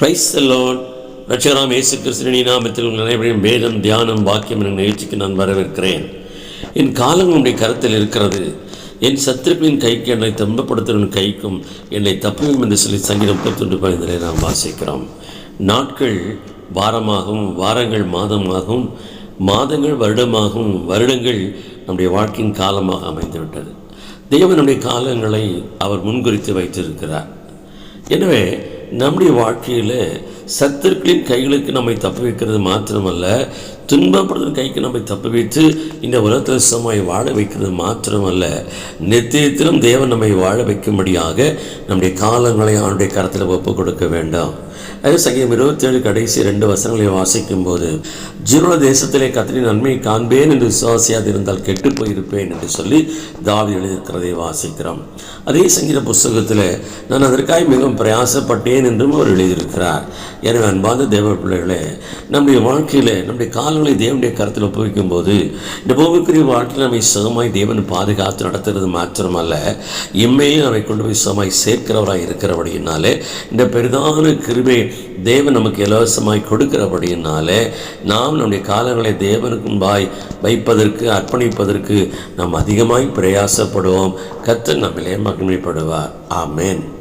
Price loan ரட்சகராம் இயேசு கிறிஸ்துவின் நாமத்தில் உங்கள் அனைவரையும் வேதம் தியானம் வாக்கியம் என்ற நிகழ்ச்சிக்கு நான் வரவேற்கிறேன். என் காலம் உடைய கருத்தில் இருக்கிறது. என் சத்துருக்களின் கைக்கு என்னை துன்பப்படுத்துவன் கைக்கும் என்னை தப்புவும் என்று சொல்லி சங்கீதம் முப்பத்தொன்று பதினரை நாம் வாசிக்கிறோம். நாட்கள் வாரமாகவும் வாரங்கள் மாதமாகவும் மாதங்கள் வருடமாகவும் வருடங்கள் நம்முடைய வாழ்க்கையின் காலமாக அமைந்துவிட்டது. தேவனுடைய காலங்களை அவர் முன்குறித்து வைத்திருக்கிறார். எனவே நம்முடைய வாழ்க்கையில் சத்துருக்களின் கைகளுக்கு நம்மை தப்பு வைக்கிறது மாத்திரமல்ல துன்பப்படுத்தும் கைக்கு நம்மை தப்பு வைத்து இந்த உலகத்தில் சமாய் வாழ வைக்கிறது மாத்திரமல்ல. நித்தியத்திலும் தேவன் நம்மை வாழ வைக்கும்படியாக நம்முடைய காலங்களை அவனுடைய கரத்தில் ஒப்பு கொடுக்க வேண்டாம். அதே சங்கீதம் இருபத்தேழு கடைசி ரெண்டு வசனங்களை வாசிக்கும் போது ஜீரோல தேசத்திலே கத்திரி நன்மையை காண்பேன் என்று விசுவாசியாக இருந்தால் கெட்டு போயிருப்பேன் என்று சொல்லி தாவி எழுதியிருக்கிறதை வாசிக்கிறோம். அதே சங்கீத புஸ்தகத்தில் நான் அதற்காக மிகவும் பிரயாசப்பட்டேன் என்றும் அவர் எழுதியிருக்கிறார். எனவே அன்பார்ந்த தேவ பிள்ளைகளே நம்முடைய வாழ்க்கையில் நம்முடைய காலங்களை தேவனுடைய கருத்தில் ஒப்புவிக்கும் போது இந்த பூமிக்குரிய வாழ்க்கையில் நம்மை சுகமாய் தேவன் பாதுகாத்து நடத்துறது மாத்திரமல்ல இம்மையில் நம்மை கொண்டு போய் சுகமாய் சேர்க்கிறவராக இருக்கிறபடியினாலே இந்த பெரிதான கிருபை தேவன் நமக்கு இலவசமாய் கொடுக்கிறபடியினாலே நாம் நம்முடைய காலங்களை தேவனுக்கு முன்பாய் வைப்பதற்கு அர்ப்பணிப்பதற்கு நாம் அதிகமாய் பிரயாசப்படுவோம். கர்த்தர் நம்மிலே மகிமைப்படுவார். ஆமேன்.